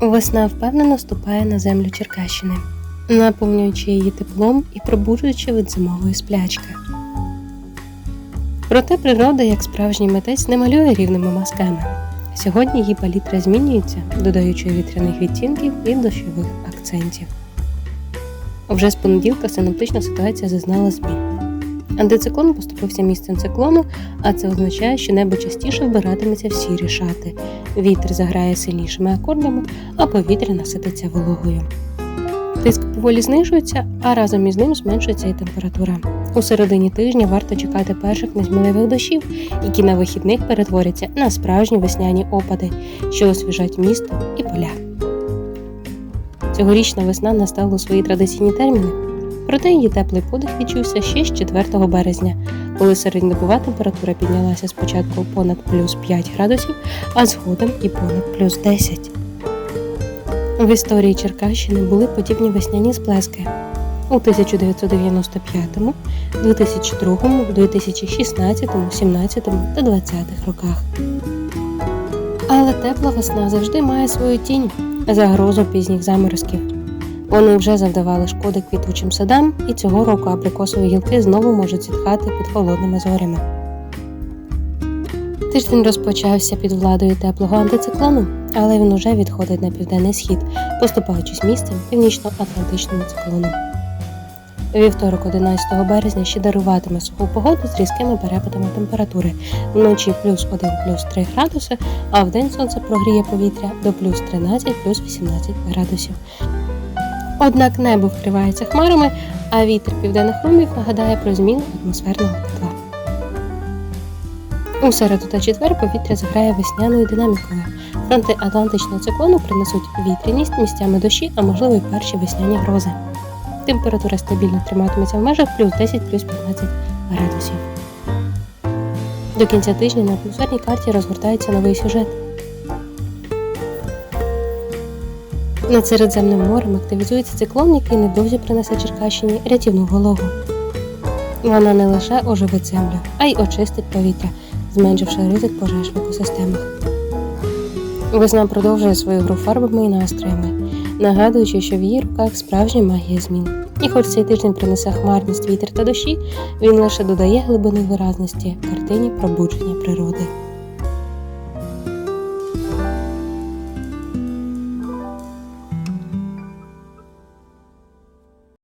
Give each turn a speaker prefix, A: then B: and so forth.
A: Весна впевнено ступає на землю Черкащини, наповнюючи її теплом і пробуджуючи від зимової сплячки. Проте природа, як справжній митець, не малює рівними мазками. Сьогодні її палітра змінюється, додаючи вітряних відтінків і дощових акцентів. Вже з понеділка синоптична ситуація зазнала змін. Антициклон поступився місцем циклону, а це означає, що небо частіше вбиратиметься в сірі шати. Вітер заграє сильнішими акордами, а повітря насититься вологою. Тиск поволі знижується, а разом із ним зменшується і температура. У середині тижня варто чекати перших незміливих дощів, які на вихідних перетворяться на справжні весняні опади, що освіжать місто і поля. Цьогорічна весна настала у свої традиційні терміни. Проте її теплий подих відчувся ще з 4 березня, коли середньодобова температура піднялася спочатку понад плюс 5 градусів, а згодом і понад плюс 10. В історії Черкащини були подібні весняні сплески у 1995, 2002, 2016, 17 та 20 роках. Але тепла весна завжди має свою тінь загрозу пізніх заморозків. Вони вже завдавали шкоди квітучим садам, і цього року абрикосові гілки знову можуть зітхати під холодними зорями. Тиждень розпочався під владою теплого антициклону, але він уже відходить на південний схід, поступаючись місцем північно-атлантичному циклону. Вівторок, 11 березня, ще даруватиме суху погоду з різкими перепадами температури. Вночі плюс 1 плюс 3 градуси, а вдень сонце прогріє повітря до плюс 13 плюс 18 градусів. Однак небо вкривається хмарами, а вітер південних румів нагадає про зміну атмосферного тепла. У середу та четвер повітря заграє весняною динамікою. Фронти Атлантичного циклону принесуть вітряність місцями дощі, а можливо й перші весняні грози. Температура стабільно триматиметься в межах плюс 10 плюс 15 градусів. До кінця тижня на атмосферній карті розгортається новий сюжет. Над Середземним морем активізується циклон, який невдовзі принесе Черкащині рятівну вологу. Вона не лише оживить землю, а й очистить повітря, зменшивши ризик пожеж в екосистемах. Весна продовжує свою гру фарбами і настроями, нагадуючи, що в її руках справжня магія змін. І хоч цей тиждень принесе хмарність, вітер та дощі, він лише додає глибини виразності картині пробудження природи.